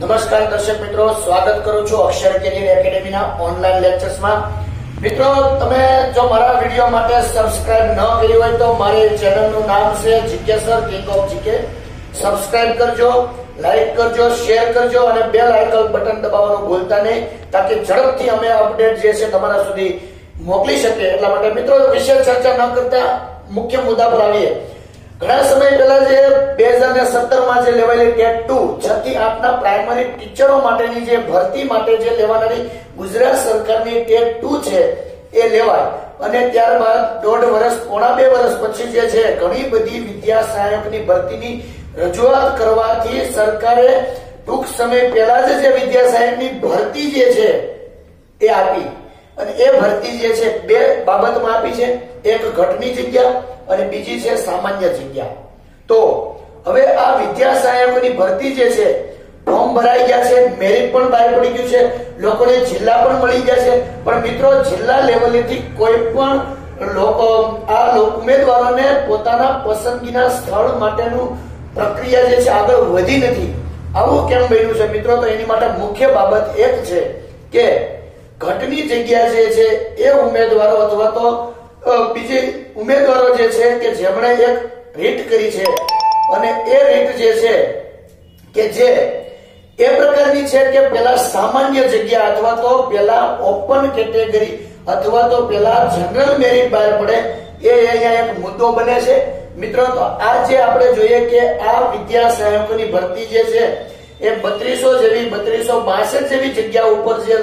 નમસ્કાર દર્શક મિત્રો, સ્વાગત કરું છું અક્ષર કેરિયર એકેડેમીના ઓનલાઈન લેક્ચર્સમાં. મિત્રો, તમે જો મારા વીડિયો માટે સબસ્ક્રાઇબ ન કરી હોય તો મારી ચેનલનું નામ છે GK sir, king of GK. Subscribe કરજો, લાઈક કરજો, શેર કરજો અને બેલ આઇકન બટન દબાવવાનું ભૂલતા નહીં, તાકી ઝડપથી અમે અપડેટ જે છે તમારા સુધી મોકલી શકીએ. એટલા માટે મિત્રો વિશેષ ચર્ચા ન કરતા મુખ્ય મુદ્દા પર આવીએ. ઘણા સમય પહેલા જે બે હજાર ને સત્તરમાં જે લેવાયેલી ટેટ ટુ છ આપના પ્રાઇમરી ટીચરો માટેની જે ભરતી માટે જે લેવાનારી ગુજરાત સરકારની ટેટ ટુ છે, એ લેવાય. અને ત્યારબાદ દોઢ વર્ષ, પોણા બે વર્ષ પછી જે છે, ઘણી બધી વિદ્યા સહાયકની ભરતીની રજૂઆત કરવાથી સરકારે ટૂંક સમય પહેલા જ જે વિદ્યા સહાયકની ભરતી જે છે, એ આપી. અને એ ભરતી જે છે, બે બાબતમાં આપી છે. એક ઘટની જગ્યા અને બીજી છે સામાન્ય જગ્યા. તો હવે આ વિદ્યા ભરતી જે છે, ફોર્મ ભરાઈ ગયા છે મેરિટ પણ બહાર પડી ગયું છે, લોકોને જિલ્લા પણ મળી ગયા છે. પણ મિત્રો, જિલ્લા લેવલેથી કોઈ પણ લોકો આ ઉમેદવારોને પોતાના પસંદગીના સ્થળ માટેનું પ્રક્રિયા જે છે, આગળ વધી નથી. આવું કેમ બન્યું છે મિત્રો? તો એની માટે મુખ્ય બાબત એક છે કે ઘટની જગ્યા જે છે એ ઉમેદવારો અથવા તો બીજે ઉમેદવારો જે છે કે જેમણે એક રીટ કરી છે અને એ રીટ જે છે કે જે એ પ્રકારની છે કે પેલા સામાન્ય જગ્યા અથવા તો પેલા ઓપન કેટેગરી અથવા તો પેલા જનરલ મેરિટ બહાર પડે, એ અહીંયા એક મુદ્દો બને છે. મિત્રો, તો આ જે આપણે જોઈએ કે આ વિદ્યા સહાયકોની ભરતી જે છે એ બત્રીસો જેવી, બત્રીસો બાસઠ જેવી જગ્યા ઉપર જે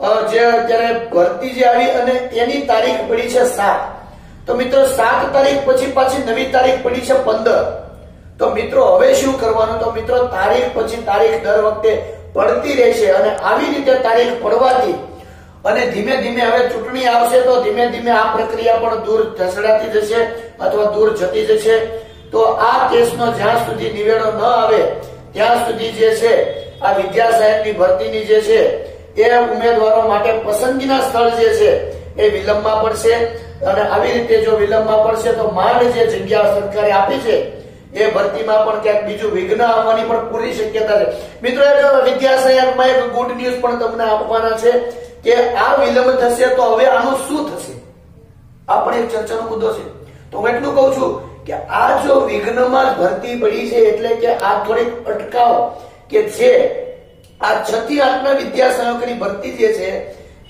જે અત્યારે ભરતી જે આવી અને એની તારીખ પડી છે સાત. તો મિત્રો, સાત તારીખ પછી પાછી નવી તારીખ પડી છે પંદર. તો મિત્રો, હવે શું કરવાનું? તો મિત્રો, તારીખ પછી તારીખ દર વખતે પડતી રહેશે અને આવી રીતે તારીખ પડવાથી અને ધીમે ધીમે હવે ચૂંટણી આવશે તો ધીમે ધીમે આ પ્રક્રિયા પણ દૂર ઢસડાતી જશે અથવા દૂર જતી જશે. તો આ કેસનો જ્યાં સુધી નિવેડો ન આવે, ત્યાં સુધી જે છે, આ વિદ્યા સાહેબની ભરતીની જે છે એ ઉમેદવારો માટે પસંદગીના સ્થળ જે છે, એ વિલંબમાં પડશે. અને આવી રીતે જો વિલંબમાં પડશે, તો માંડ જે જગ્યા સરકારે આપી છે, એ ભરતીમાં પણ ક્યાંક બીજું વિઘ્ન આવવાની પણ પૂરી શક્યતા છે. મિત્રો એક એક ગુડ ન્યૂઝ પણ તમને આપવાના છે કે આ વિલંબ થશે તો હવે આનું શું થશે? આ પણ એક ચર્ચાનો મુદ્દો છે. તો હું એટલું કહું છું કે આ જો વિઘ્નમાં ભરતી પડી છે, એટલે કે આ થોડીક અટકાવ કે જે આ છતી આત્મ આઠના વિદ્યા સહાયકોની ભરતી જે છે,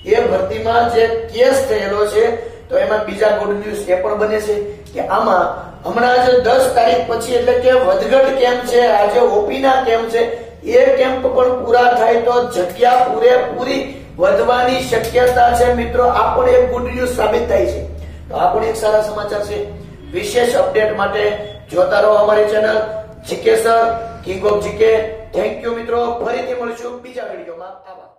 એ ભરતીમાં જે કેસ થયેલો છે, તો એમાં બીજા ગુડ ન્યૂઝ એ પણ બને છે કે આમાં હમણાં જ દસ તારીખ પછી એટલે કે વધઘટ કેમ્પ છે, આજે ઓપીના કેમ્પ છે, એ કેમ્પ પણ પૂરા થાય તો જગ્યા પૂરેપૂરી વધવાની શક્યતા છે. મિત્રો, આ પણ એક ગુડ ન્યૂઝ સાબિત થાય છે. તો આ પણ એક સારા સમાચાર છે. વિશેષ અપડેટ માટે જોતા રહો અમારી channel GK sir king of GK thank you મિત્રો. ફરીથી મળીશું બીજા વિડીયોમાં. આભાર.